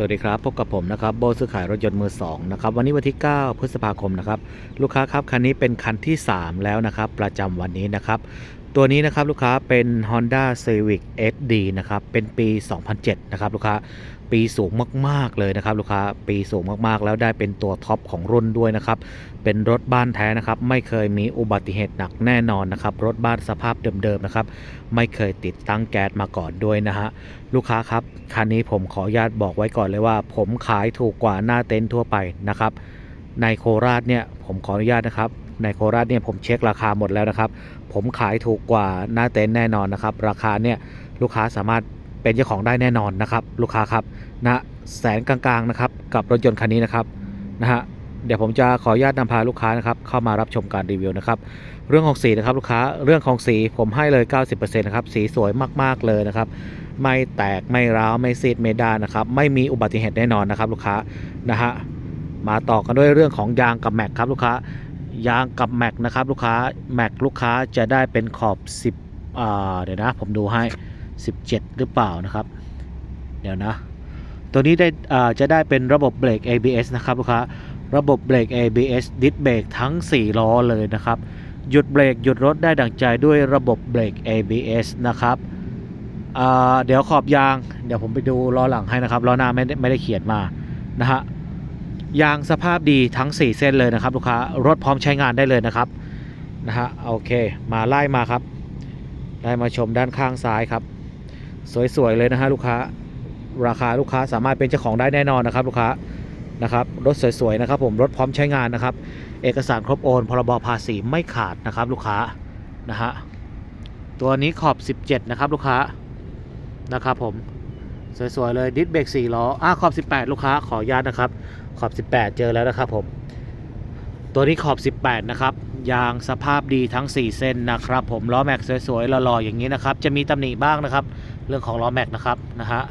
สวัสดีครับ พบกับผมนะครับโบซื้อขายรถยนต์มือ2นะครับวันนี้วันที่ 9 พฤษภาคมนะครับลูกค้าครับคันนี้เป็นคันที่ 3 แล้วนะครับประจำวันนี้นะครับ ตัวนี้นะครับลูกค้าเป็น Honda Civic SD นะครับ เป็นปี 2007 นะครับลูกค้า ปีสูงมาก ๆ เลยนะครับลูกค้า ปีสูงมากๆ แล้วได้เป็นตัวท็อปของรุ่นด้วยนะครับ เป็นรถบ้านแท้นะครับ ไม่เคยมีอุบัติเหตุหนักแน่นอนนะครับ รถบ้านสภาพเดิม ๆ นะครับ ไม่เคยติดตั้งแก๊สมาก่อนด้วยนะฮะ ลูกค้าครับ คันนี้ผมขออนุญาตบอกไว้ก่อนเลยว่า ผมขายถูกกว่าหน้าเต็นท์ทั่วไปนะครับ ในโคราชเนี่ยผมขออนุญาตนะครับ ในโคราชเนี่ยผมเช็คราคาหมดแล้วนะครับ ผมขายถูกกว่าหน้าเต็นท์แน่นอนนะครับ ราคาเนี่ยลูกค้าสามารถเป็นเจ้าของได้แน่นอนนะครับ ลูกค้าครับนะแสนกลางๆนะครับกับรถยนต์คันนี้นะครับนะฮะเดี๋ยวผมจะขออนุญาตนำพาลูกค้านะครับเข้ามารับชมการรีวิวนะครับเรื่องของสีนะครับลูกค้าเรื่องของสีผมให้เลย 90%นะครับสีสวยมากๆเลยนะครับไม่แตกไม่ร้าวไม่ซีดไม่ด้านนะครับไม่มีอุบัติเหตุแน่นอนนะครับลูกค้านะฮะมาต่อกันด้วยเรื่องของยางกับแม็กครับลูกค้า ยางกับแม็กนะครับลูกค้าแม็กลูกค้าจะได้เป็นขอบ 10อ่าเดี๋ยวนะผมดูให้ 17 หรือเปล่านะครับ เดี๋ยวนะ ตัวนี้ได้อ่าจะได้เป็นระบบเบรก ABS นะครับลูกค้าระบบเบรก ABS ดิสเบรกทั้ง 4 ล้อเลยนะครับ หยุดเบรกหยุดรถได้ดังใจด้วยระบบเบรก ABS นะครับเดี๋ยวขอบยาง เดี๋ยวผมไปดูล้อหลังให้นะครับล้อหน้าไม่ได้ไม่ได้เขียนมานะฮะ ยางสภาพดีทั้ง 4 เส้นเลยนะครับ ลูกค้ารถพร้อมใช้งานได้เลยนะครับนะฮะโอเค มาไล่มาครับไล่มาชมด้านข้างซ้ายครับ สวยๆเลยนะฮะลูกค้า ราคาลูกค้าสามารถเป็นเจ้าของได้แน่นอนนะครับ ลูกค้านะครับรถสวยๆนะครับ ผมรถพร้อมใช้งานนะครับ เอกสารครบโอนพรบภาษีไม่ขาดนะครับ ลูกค้านะฮะตัวนี้ขอบ 17 นะครับ ลูกค้านะครับ ผมสวยๆเลยดิสเบรก4ล้ออะขอบ 18 ลูกค้าขออนุญาตนะครับ ขอบ 18 เจอแล้วนะครับผมตัวนี้ขอบ 18 นะครับ ยางสภาพดีทั้ง 4 เส้นนะครับ ผมล้อแม็กสวยๆหล่อๆอย่างนี้นะครับ จะมีตำหนิบ้างนะครับ เรื่องของล้อแม็กนะครับนะฮะ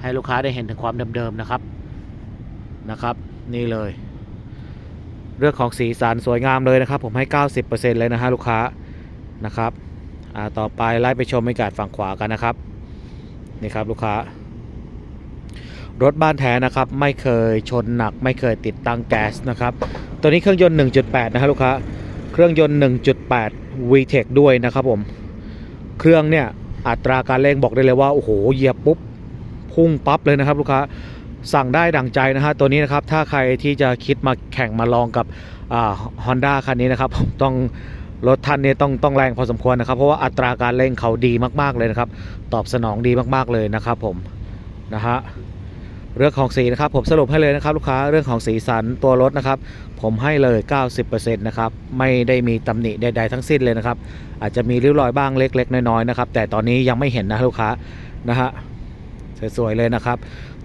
ให้ลูกค้าได้เห็นถึงความเดิมๆนะครับนะครับ นี่เลย เรื่องของสีสันสวยงามเลยนะครับ ผมให้ 90%เลยนะฮะลูกค้านะครับอ่าต่อไปไล่ไปชมบรรยากาศฝั่งขวากันนะครับนี่ครับลูกค้า รถบ้านแท้นะครับ ไม่เคยชนหนัก ไม่เคยติดตั้งแก๊สนะครับ ตัวนี้เครื่องยนต์ 1.8 นะฮะลูกค้า เครื่องยนต์ 1.8 VTEC ด้วยนะครับผม เครื่องเนี่ยอัตราการเร่งบอกได้เลยว่า โอ้โห เหยียบปุ๊บ พุ่งปั๊บเลยนะครับลูกค้า สั่งได้ดังใจนะฮะ ตัวนี้นะครับ ถ้าใครที่จะคิดมาแข่งมาลองกับฮอนด้าคันนี้นะครับ ต้องรถท่านเนี่ยต้องต้องแรงพอสมควรนะครับ เพราะว่าอัตราการเร่งเขาดีมาก ๆ เลยนะครับ ตอบสนองดีมากๆเลยนะครับผมนะฮะ เรื่องของสีนะครับผมสรุปให้เลยนะครับ ลูกค้าเรื่องของสีสันตัวรถนะครับ ผมให้เลย 90%นะครับไม่ได้มีตำหนิใด ๆ ทั้งสิ้นเลยนะครับ อาจจะมีริ้วรอยบ้างเล็ก ๆ น้อยๆนะครับ แต่ตอนนี้ยังไม่เห็นนะลูกค้านะฮะสวยๆเลยนะครับ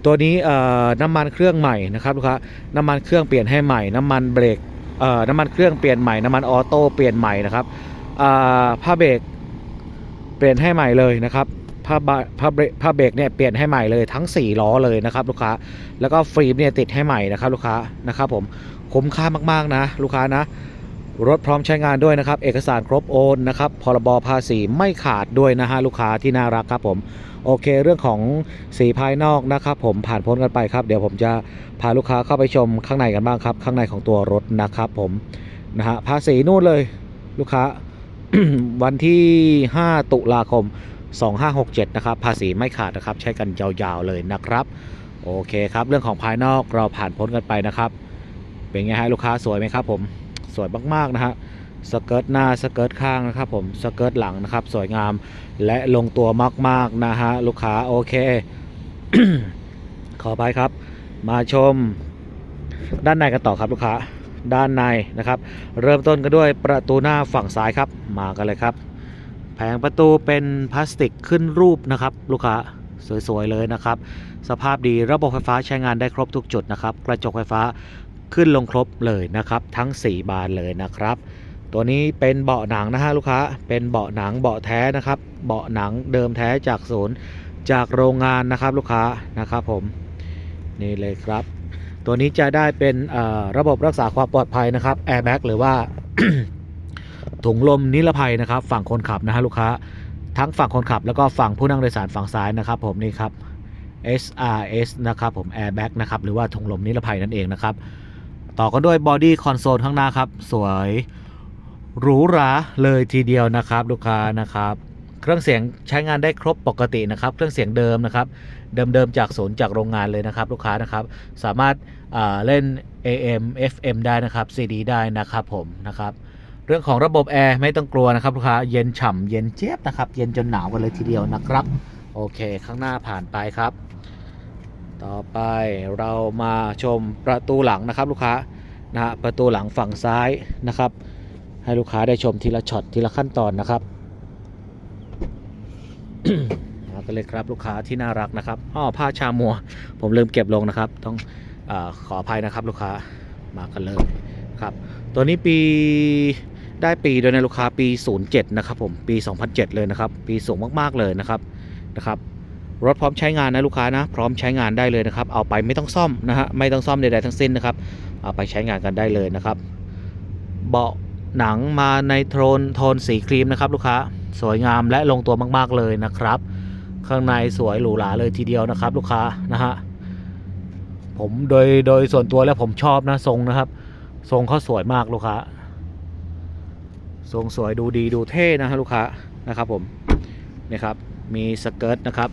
ตัวนี้เอ่อน้ำมันเครื่องใหม่นะครับลูกค้าน้ำมันเครื่องเปลี่ยนให้ใหม่ น้ำมันเบรกเอ่อน้ำมันเครื่องเปลี่ยนใหม่น้ำมันออโต้เปลี่ยนใหม่นะครับผ้าเบรกเปลี่ยนให้ใหม่เลยนะครับ ผ้าบผ้าเบรผ้าเบรกเนี่ยเปลี่ยนให้ใหม่เลยทั้ง 4 ล้อเลยนะครับลูกค้า แล้วก็ฟิล์มเนี่ยติดให้ใหม่นะครับลูกค้านะครับผมคุ้มค่ามากๆนะ ลูกค้านะ รถพร้อมใช้งานด้วยนะครับ เอกสารครบโอนนะครับพรบภาษีไม่ขาดด้วยนะฮะลูกค้าที่น่ารักครับผมโอเค เรื่องของสีภายนอกนะครับผมผ่านพ้นกันไปครับ เดี๋ยวผมจะพาลูกค้าเข้าไปชมข้างในกันบ้างครับ ข้างในของตัวรถนะครับผมนะฮะภาษีนู่นเลยลูกค้าวันที่ 5 ตุลาคม 2567 นะครับ ภาษีไม่ขาดนะครับ ใช้กันยาวๆเลยนะครับ โอเคครับ เรื่องของภายนอกเราผ่านพ้นกันไปนะครับ เป็นไงฮะลูกค้าสวยไหมครับผม สวยมากๆนะฮะสเกิร์ตหน้าสเกิร์ตข้างนะครับผมสเกิร์ตหลังนะครับ สวยงามและลงตัวมากๆนะฮะลูกค้าโอเค ขอไปครับ มาชม ด้านในกันต่อครับลูกค้าด้านในนะครับ เริ่มต้นกันด้วยประตูหน้าฝั่งซ้ายครับ มากันเลยครับ แผงประตูเป็นพลาสติกขึ้นรูปนะครับ ลูกค้าสวย ๆ เลยนะครับ สภาพดีระบบไฟฟ้าใช้งานได้ครบทุกจุดนะครับ กระจกไฟฟ้าขึ้นลงครบเลยนะครับ ทั้ง 4 บานเลยนะครับ ตัวนี้เป็นเบาะหนังนะฮะลูกค้าเป็นเบาะหนังเบาะแท้นะครับ เบาะหนังเดิมแท้จากศูนย์จากโรงงานนะครับลูกค้านะครับผมนี่เลยครับ ตัวนี้จะได้เป็นระบบรักษาความปลอดภัยนะครับแอร์แบ็กหรือว่า ถุงลมนิรภัยนะครับ ฝั่งคนขับนะฮะลูกค้า ทั้งฝั่งคนขับแล้วก็ฝั่งผู้นั่งโดยสารฝั่งซ้ายนะครับผมนี่ครับ SRS นะครับผม Airbag นะครับหรือว่าถุงลมนิรภัยนั่นเองนะครับ ต่อกันด้วยบอดี้คอนโซลข้างหน้าครับ สวยหรูหราเลยทีเดียวนะครับ ลูกค้านะครับ เครื่องเสียงใช้งานได้ครบปกตินะครับ เครื่องเสียงเดิมนะครับ เดิมๆจากศูนย์จากโรงงานเลยนะครับ ลูกค้านะครับ สามารถเล่น AM FM ได้นะครับ CD ได้นะครับผมนะครับ เรื่องของระบบแอร์ไม่ต้องกลัวนะครับลูกค้าเย็นฉ่ำเย็นเจี๊ยบนะครับ เย็นจนหนาวกันเลยทีเดียวนะครับ โอเค ข้างหน้าผ่านไปครับ ต่อไปเรามาชมประตูหลังนะครับลูกค้านะฮะประตูหลังฝั่งซ้ายนะครับ ให้ลูกค้าได้ชมทีละช็อตทีละขั้นตอนนะครับมากันเลยครับลูกค้าที่น่ารักนะครับอ้อผ้าชามัว ผมลืมเก็บลงนะครับ ต้องอขออภัยนะครับลูกค้ามากันเลยครับ ตัวนี้ปี ได้ปีโด้วยนลูกค้าปี 07 นะครับผม ปี 2007 เลยนะครับ ปีสูงมากๆเลยนะครับนะครับรถพร้อมใช้งานนะลูกค้านะ พร้อมใช้งานได้เลยนะครับ เอาไปไม่ต้องซ่อมนะฮะไม่ต้องซ่อมใดๆทั้งสิ้นนะครับ เอาไปใช้งานกันได้เลยนะครับ เบาะหนังมาในโทนโทนสีครีมนะครับลูกค้าสวยงามและลงตัวมากๆเลยนะครับ ข้างในสวยหรูหราเลยทีเดียวนะครับ ลูกค้านะฮะผมโดยโดยส่วนตัวแล้วผมชอบนะทรงนะครับ ทรงเขาสวยมากลูกค้า ทรงสวยดูดีดูเท่นะฮะลูกค้านะครับผมนี่ครับมีสเกิร์ตนะครับ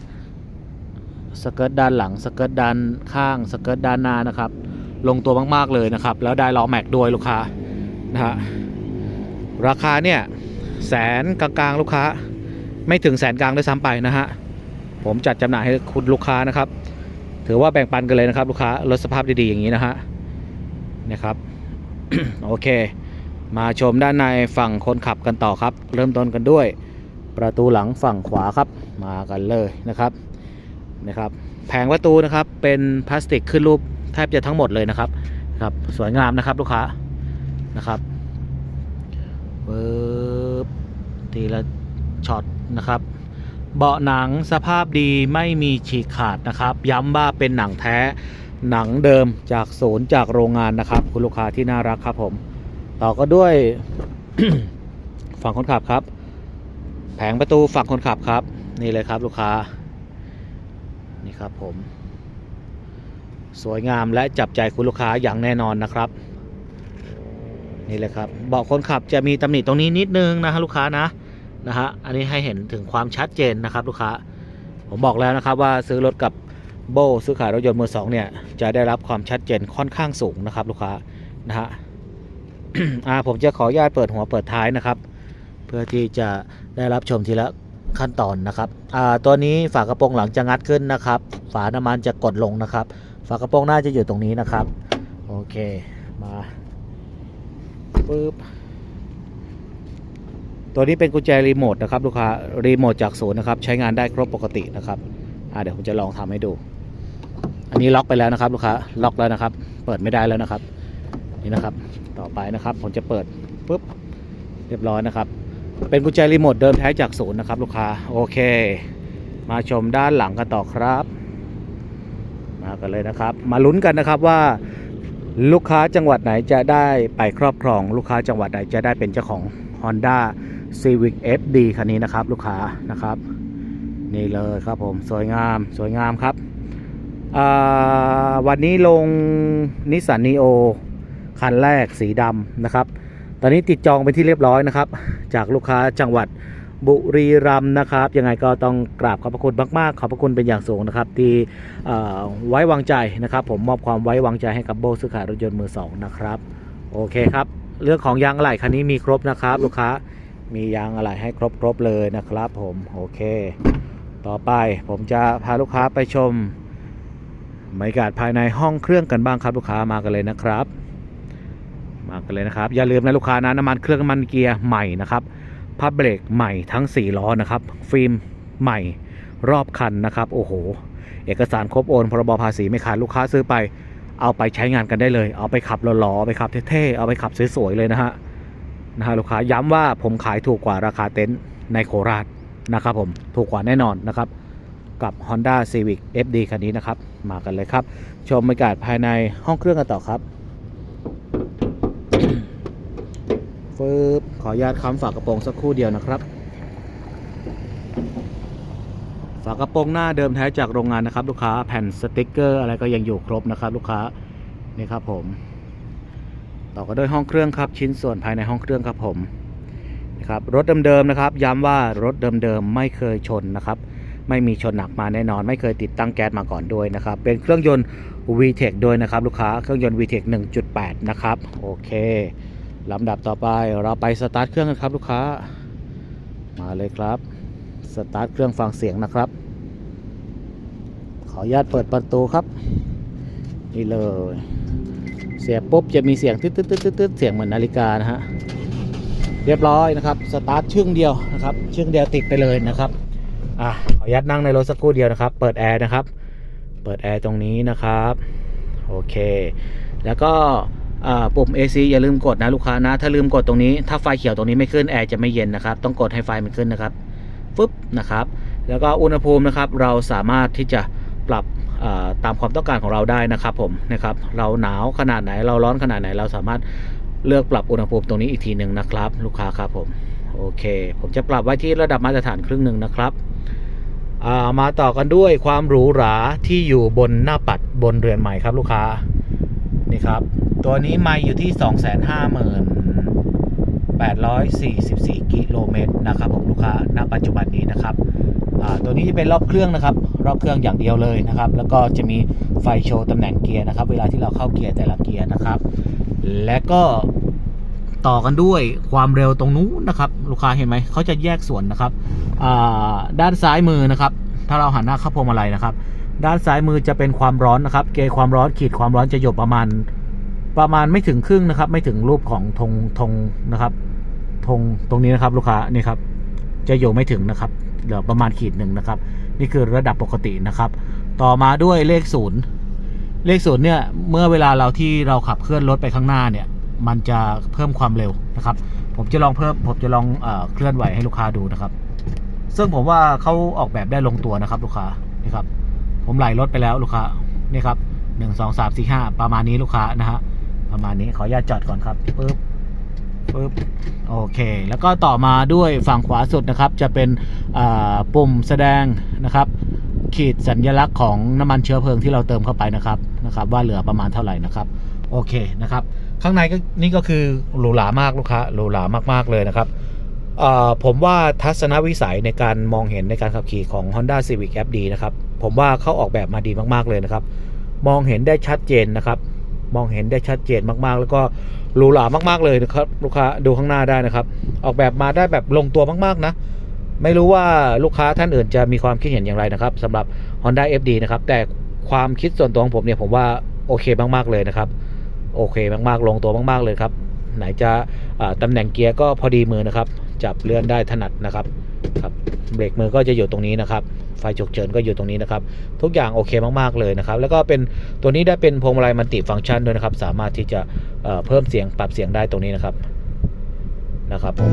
สเกิร์ตด้านหลังสเกิร์ตด้านข้างสเกิร์ตด้านหน้านะครับ ลงตัวมากๆเลยนะครับ แล้วได้ล้อแม็กด้วยลูกค้านะฮะราคาเนี่ยแสนกลางๆลูกค้า ไม่ถึงแสนกลางด้วยซ้ำไปนะฮะผมจัดจำหน่ายให้คุณลูกค้านะครับ ถือว่าแบ่งปันกันเลยนะครับ ลูกค้ารถสภาพดีๆอย่างนี้นะฮะนะครับโอเค มาชมด้านในฝั่งคนขับกันต่อครับ เริ่มต้นกันด้วย ประตูหลังฝั่งขวาครับ มากันเลยนะครับนะครับ แผงประตูนะครับเป็นพลาสติกขึ้นรูปแทบจะทั้งหมดเลยนะครับครับสวยงามนะครับลูกค้านะครับปึ๊บทีละช็อตนะครับ เบาะหนังสภาพดีไม่มีฉีกขาดนะครับ ย้ำว่าเป็นหนังแท้หนังเดิมจากศูนย์จากโรงงานนะครับ คุณลูกค้าที่น่ารักครับผม ต่อก็ด้วย ฝั่งคนขับครับ แผงประตูฝั่งคนขับครับ นี่เลยครับลูกค้า นี่ครับผม สวยงามและจับใจคุณลูกค้าอย่างแน่นอนนะครับ นี่เลยครับเบาะคนขับจะมีตำหนิตรงนี้นิดนึงนะฮะลูกค้านะนะฮะอันนี้ให้เห็นถึงความชัดเจนนะครับลูกค้า ผมบอกแล้วนะครับว่าซื้อรถกับโบซื้อขายรถยนต์มือสองเนี่ยจะได้รับความชัดเจนค่อนข้างสูงนะครับลูกค้านะฮะ อ่าผมจะขออนุญาตเปิดหัวเปิดท้ายนะครับ เพื่อที่จะได้รับชมทีละขั้นตอนนะครับอ่าตัวนี้ฝากระโปรงหลังจะงัดขึ้นนะครับ ฝาน้ำมันจะกดลงนะครับ ฝากระโปรงหน้าจะอยู่ตรงนี้นะครับโอเคมาปึ๊บตัวนี้เป็นกุญแจรีโมทนะครับลูกค้ารีโมทจากศูนย์นะครับใช้งานได้ครบปกตินะครับอ่าเดี๋ยวผมจะลองทำให้ดู อันนี้ล็อกไปแล้วนะครับลูกค้าล็อกแล้วนะครับ เปิดไม่ได้แล้วนะครับ นี่นะครับ ต่อไปนะครับผมจะเปิดปุ๊บเรียบร้อยนะครับ เป็นกุญแจรีโมทเดิมแท้จากศูนย์นะครับ ลูกค้าโอเค มาชมด้านหลังกันต่อครับ มากันเลยนะครับ มาลุ้นกันนะครับว่าลูกค้าจังหวัดไหนจะได้ไปครอบครอง ลูกค้าจังหวัดไหนจะได้เป็นเจ้าของ Honda Civic FD คันนี้นะครับ ลูกค้านะครับ นี่เลยครับผมสวยงามสวยงามครับวันนี้ลงนิสสันนีโอ คันแรกสีดำนะครับ ตอนนี้ติดจองไปที่เรียบร้อยนะครับ จากลูกค้าจังหวัดบุรีรัมย์นะครับยังไงก็ต้องกราบขอบพระคุณมาก ๆ ขอบพระคุณเป็นอย่างสูงนะครับ ที่ไว้วางใจนะครับ ผมมอบความไว้วางใจให้กับโบซื้อขายรถยนต์มือสองนะครับ โอเคครับ เรื่องของยางอะไหล่คันนี้มีครบนะครับ ลูกค้ามียางอะไหล่ให้ครบๆเลยนะครับ ผมโอเค ต่อไปผมจะพาลูกค้าไปชมบรรยากาศภายในห้องเครื่องกันบ้างครับลูกค้ามากันเลยนะครับ มากันเลยนะครับ อย่าลืมนะลูกค้านะน้ำมันเครื่องน้ำมันเกียร์ใหม่นะครับพับเบรกใหม่ทั้ง 4 ล้อนะครับ ฟิล์มใหม่รอบคันนะครับโอ้โห เอกสารครบโอนพรบภาษีไม่ขาดลูกค้าซื้อไป เอาไปใช้งานกันได้เลย เอาไปขับหล่อๆไปขับเท่ๆเอาไปขับสวยๆเลยนะฮะนะฮะลูกค้าย้ำว่าผมขายถูกกว่าราคาเต็นท์ในโคราชนะครับผมถูกกว่าแน่นอนนะครับ กับ Honda Civic FD คันนี้นะครับ มากันเลยครับ ชมบรรยากาศภายในห้องเครื่องกันต่อครับ ฟืบขออนุญาตค้ำฝากระโปรงสักครู่เดียวนะครับ ฝากระโปรงหน้าเดิมแท้จากโรงงานนะครับ ลูกค้าแผ่นสติกเกอร์อะไรก็ยังอยู่ครบนะครับ ลูกค้านี่ครับผมต่อก็ด้วยห้องเครื่องครับชิ้นส่วนภายในห้องเครื่องครับผมนะครับรถเดิมๆนะครับ ย้ำว่ารถเดิมๆไม่เคยชนนะครับ ไม่มีชนหนักมาแน่นอน ไม่เคยติดตั้งแก๊สมาก่อนด้วยนะครับ เป็นเครื่องยนต์ VTEC ด้วยนะครับ ลูกค้าเครื่องยนต์ VTEC 1.8 นะครับ โอเค ลำดับต่อไปเราไปสตาร์ทเครื่องกันครับลูกค้า มาเลยครับ สตาร์ทเครื่องฟังเสียงนะครับ ขออนุญาตเปิดประตูครับ นี่เลย เสียบปุ๊บจะมีเสียงตึ๊ดตึ๊ดตึ๊ดตึ๊ดเสียงเหมือนนาฬิกานะฮะ เรียบร้อยนะครับ สตาร์ทชึ่งเดียวนะครับ ชึ่งเดียวติดไปเลยนะครับ อะ ขออนุญาตนั่งในรถสักครู่เดียวนะครับ เปิดแอร์นะครับ เปิดแอร์ตรงนี้นะครับ โอเค แล้วก็ ปุ่ม AC อย่าลืมกดนะลูกค้านะ ถ้าลืมกดตรงนี้ ถ้าไฟเขียวตรงนี้ไม่ขึ้นแอร์จะไม่เย็นนะครับ ต้องกดให้ไฟมันขึ้นนะครับฟึบนะครับ แล้วก็อุณหภูมินะครับ เราสามารถที่จะปรับตามความต้องการของเราได้นะครับผมนะครับ เราหนาวขนาดไหน เราร้อนขนาดไหน เราสามารถเลือกปรับอุณหภูมิตรงนี้อีกทีหนึ่งนะครับ ลูกค้าครับผม โอเค ผมจะปรับไว้ที่ระดับมาตรฐานครึ่งหนึ่งนะครับามาต่อกันด้วยความหรูหราที่อยู่บนหน้าปัดบนเรือนใหม่ครับลูกค้า นี่ครับ ตัวนี้ไม่อยู่ที่ 2 5 844 กิโลเมตรนะครับผมลูกค้าณปัจจุบันนี้นะครับตัวนี้จะเป็นรอบเครื่องนะครับ รอบเครื่องอย่างเดียวเลยนะครับ แล้วก็จะมีไฟโชว์ตำแหน่งเกียร์นะครับ เวลาที่เราเข้าเกียร์แต่ละเกียร์นะครับ และก็ต่อกันด้วยความเร็วตรงนู้นนะครับ ลูกค้าเห็นไหมเขาจะแยกส่วนนะครับด้านซ้ายมือนะครับ ถ้าเราหันหน้าเข้าพวงมาลัยนะครับ ด้านซ้ายมือจะเป็นความร้อนนะครับ เกณฑ์ความร้อนขีดความร้อนจะอยู่ประมาณ ประมาณไม่ถึงครึ่งนะครับ ไม่ถึงรูปของธงธงนะครับธงตรงนี้นะครับลูกค้านี่ครับ จะอยู่ไม่ถึงนะครับเหลือประมาณขีดหนึ่งนะครับ นี่คือระดับปกตินะครับ ต่อมาด้วยเลขศูนย์เลขศูนย์เนี่ยเมื่อเวลาเราที่เราขับเคลื่อนรถไปข้างหน้าเนี่ย มันจะเพิ่มความเร็วนะครับ ผมจะลองเพิ่มผมจะลองเออเคลื่อนไหวให้ลูกค้าดูนะครับ ซึ่งผมว่าเขาออกแบบได้ลงตัวนะครับ ลูกค้านี่ครับ ผมไหลรถไปแล้วลูกค้านี่ครับหนึ่งสองสามสี่ห้าประมาณนี้ลูกค้านะฮะประมาณนี้ขออนุญาตจอดก่อนครับปึ๊บปึ๊บโอเค แล้วก็ต่อมาด้วยฝั่งขวาสุดนะครับ จะเป็นปุ่มแสดงนะครับ ขีดสัญลักษณ์ของน้ำมันเชื้อเพลิงที่เราเติมเข้าไปนะครับนะครับ ว่าเหลือประมาณเท่าไหร่นะครับโอเคนะครับ ข้างในก็นี่ก็คือหรูหรามากลูกค้าหรูหรามากๆเลยนะครับผมว่าทัศนวิสัยในการมองเห็นในการขับขี่ของ Honda Civic FD นะครับผมว่าเขาออกแบบมาดีมากๆเลยนะครับ มองเห็นได้ชัดเจนนะครับ มองเห็นได้ชัดเจนมากๆ แล้วก็หรูหรามากๆเลยนะครับ ลูกค้าดูข้างหน้าได้นะครับ ออกแบบมาได้แบบลงตัวมากๆนะ ไม่รู้ว่าลูกค้าท่านอื่นจะมีความคิดเห็นอย่างไรนะครับสำหรับ Honda FD นะครับ แต่ความคิดส่วนตัวของผมเนี่ยผมว่าโอเคมากๆเลยนะครับ โอเคมากๆ ลงตัวมากๆเลยครับ ไหนจะตำแหน่งเกียร์ก็พอดีมือนะครับ จับเลื่อนได้ถนัดนะครับครับเบรกมือก็จะอยู่ตรงนี้นะครับ ไฟฉุกเฉินก็อยู่ตรงนี้นะครับ ทุกอย่างโอเคมากๆเลยนะครับ แล้วก็เป็นตัวนี้ได้เป็นพวงมาลัยมัลติฟังก์ชันด้วยนะครับ สามารถที่จะเเพิ่มเสียงปรับเสียงได้ตรงนี้นะครับนะครับผม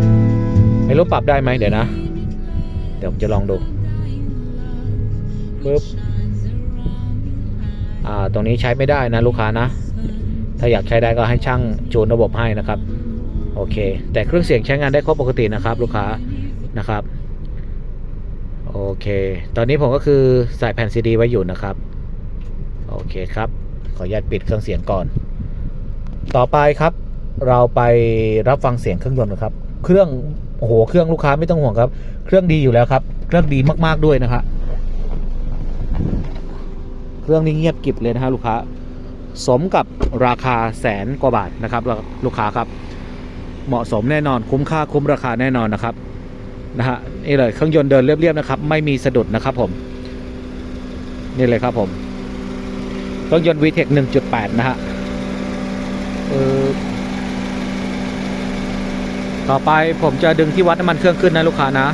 ไม่รู้ปรับได้ไหมเดี๋ยวนะ เดี๋ยวผมจะลองดูปึ๊บอ่าตรงนี้ใช้ไม่ได้นะลูกค้านะ ถ้าอยากใช้ได้ก็ให้ช่างจูนระบบให้นะครับ โอเค แต่เครื่องเสียงใช้งานได้ครบปกตินะครับ ลูกค้านะครับ โอเค ตอนนี้ผมก็คือใส่แผ่นซีดีไว้อยู่นะครับ โอเคครับ ขออนุญาตปิดเครื่องเสียงก่อน ต่อไปครับ เราไปรับฟังเสียงเครื่องยนต์นะครับ เครื่องโอ้โหเครื่องลูกค้าไม่ต้องห่วงครับ เครื่องดีอยู่แล้วครับ เครื่องดีมากๆด้วยนะครับเครื่องนี้เงียบกิบเลยนะฮะลูกค้า สมกับราคาแสนกว่าบาทนะครับ ลูกค้าครับ เหมาะสมแน่นอนคุ้มค่าคุ้มราคาแน่นอนนะครับ นะฮะนี่เลยเครื่องยนต์เดินเรียบๆนะครับ ไม่มีสะดุดนะครับผม นี่เลยครับผม เครื่องยนต์ VTEC 1.8 นะฮะต่อไปผมจะดึงที่วัดน้ำมันเครื่องขึ้นนะลูกค้านะ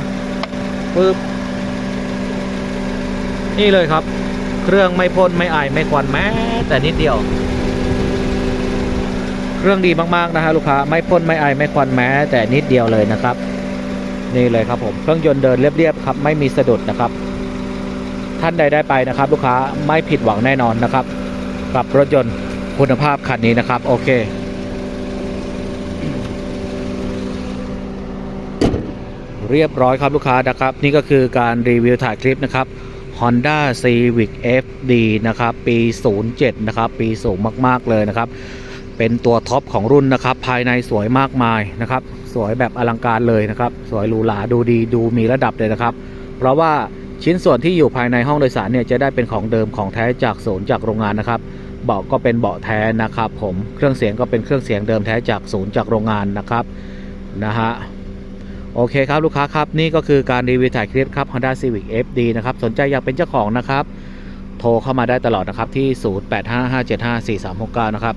ปึ๊บนี่เลยครับ เครื่องไม่พ่นไม่ไอายไม่ควันแม้แต่นิดเดียว เครื่องดีมากๆนะฮะลูกค้าไม่พ่นไม่ไอายไม่ควันแม้แต่นิดเดียวเลยนะครับ นี่เลยครับผมเครื่องยนต์เดินเรียบๆครับไม่มีสะดุดนะครับ ท่านใดได้ไปนะครับ ลูกค้าไม่ผิดหวังแน่นอนนะครับ กับรถยนต์คุณภาพคันนี้นะครับโอเคเรียบร้อยครับลูกค้านะครับ นี่ก็คือการรีวิวถ่ายคลิปนะครับ Honda Civic FD นะครับ ปี 07 นะครับ ปีสูงมาก ๆ เลยนะครับ เป็นตัวท็อปของรุ่นนะครับ ภายในสวยมากมายนะครับ สวยแบบอลังการเลยนะครับ สวยหรูหราดูดีดูมีระดับเลยนะครับ เพราะว่าชิ้นส่วนที่อยู่ภายในห้องโดยสารเนี่ยจะได้เป็นของเดิมของแท้จากศูนย์จากโรงงานนะครับเบาะก็เป็นเบาะแท้นะครับผมเครื่องเสียงก็เป็นเครื่องเสียงเดิมแท้จากศูนย์จากโรงงานนะครับนะฮะโอเคครับลูกค้าครับนี่ก็คือการรีวิวถ่ายคลิปครับ Honda Civic FD นะครับสนใจอยากเป็นเจ้าของนะครับ โทรเข้ามาได้ตลอดนะครับที่ 0855754369 นะครับ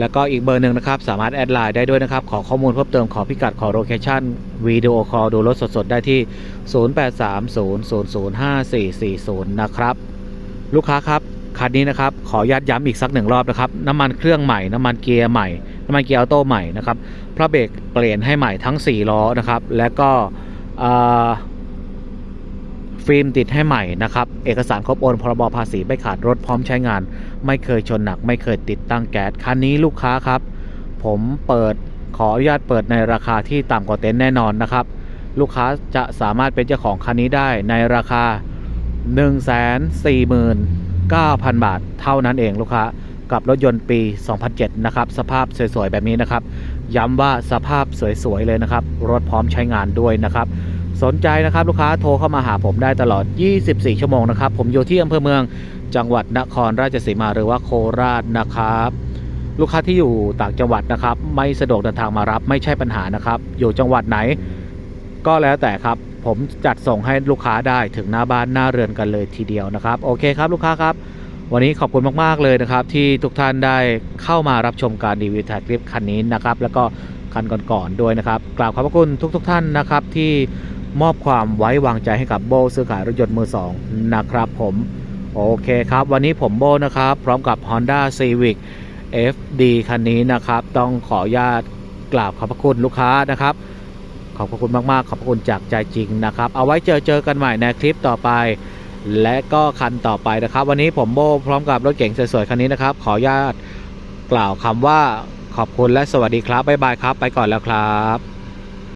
แล้วก็อีกเบอร์หนึ่งนะครับ สามารถแอดไลน์ได้ด้วยนะครับ ขอข้อมูลเพิ่มเติมขอพิกัดขอโลเคชั่นวิดีโอคอลดูรถสดๆ ได้ที่ 0830005440 นะครับ ลูกค้าครับ คันนี้นะครับ ขออนุญาตย้ำอีกสักหนึ่งรอบนะครับ น้ำมันเครื่องใหม่ น้ำมันเกียร์ใหม่ น้ำมันเกียร์ออโต้ใหม่นะครับพระเบรกเปลี่ยนให้ใหม่ทั้ง 4 ล้อนะครับ และก็อ่อ ฟิล์มติดให้ใหม่นะครับ เอกสารครบโอนพรบภาษีไม่ขาดรถพร้อมใช้งาน ไม่เคยชนหนัก ไม่เคยติดตั้งแก๊สคันนี้ลูกค้าครับ ผมเปิดขออนุญาตเปิดในราคาที่ต่ำกว่าเต็นท์แน่นอนนะครับ ลูกค้าจะสามารถเป็นเจ้าของคันนี้ได้ในราคา 149,000 บาท เท่านั้นเองลูกค้ากับรถยนต์ปี 2007 นะครับ สภาพสวยๆ แบบนี้นะครับ ย้ำว่าสภาพสวยๆ เลยนะครับ รถพร้อมใช้งานด้วยนะครับ สนใจนะครับลูกค้าโทรเข้ามาหาผมได้ตลอด 24 ชั่วโมงนะครับ ผมอยู่ที่อำเภอเมืองจังหวัดนครราชสีมาหรือว่าโคราชนะครับ ลูกค้าที่อยู่ต่างจังหวัดนะครับ ไม่สะดวกเดินทางมารับไม่ใช่ปัญหานะครับ อยู่จังหวัดไหน ก็แล้วแต่ครับ ผมจัดส่งให้ลูกค้าได้ถึงหน้าบ้านหน้าเรือนกันเลยทีเดียวนะครับ โอเคครับลูกค้าครับ วันนี้ขอบคุณมากๆเลยนะครับ ที่ทุกท่านได้เข้ามารับชมการรีวิวถ่ายคลิปคันนี้นะครับ แล้วก็คันก่อนๆด้วยนะครับกราบขอบพระคุณทุก ๆ ท่านนะครับที่ มอบความไว้วางใจให้กับโบซื้อขายรถยนต์มือสองนะครับผมโอเคครับ วันนี้ผมโบนะครับ พร้อมกับ Honda Civic FD คันนี้นะครับ ต้องขออนุญาตกราบขอบพระคุณลูกค้านะครับ ขอบพระคุณมากๆ ขอบพระคุณจากใจจริงนะครับ เอาไว้เจอเจอกันใหม่ในคลิปต่อไป และก็คันต่อไปนะครับ วันนี้ผมโบพร้อมกับรถเก๋งสวยๆคันนี้นะครับ ขออนุญาตกล่าวคำว่าขอบคุณและสวัสดีครับบ๊ายบายครับ ไปก่อนแล้วครับ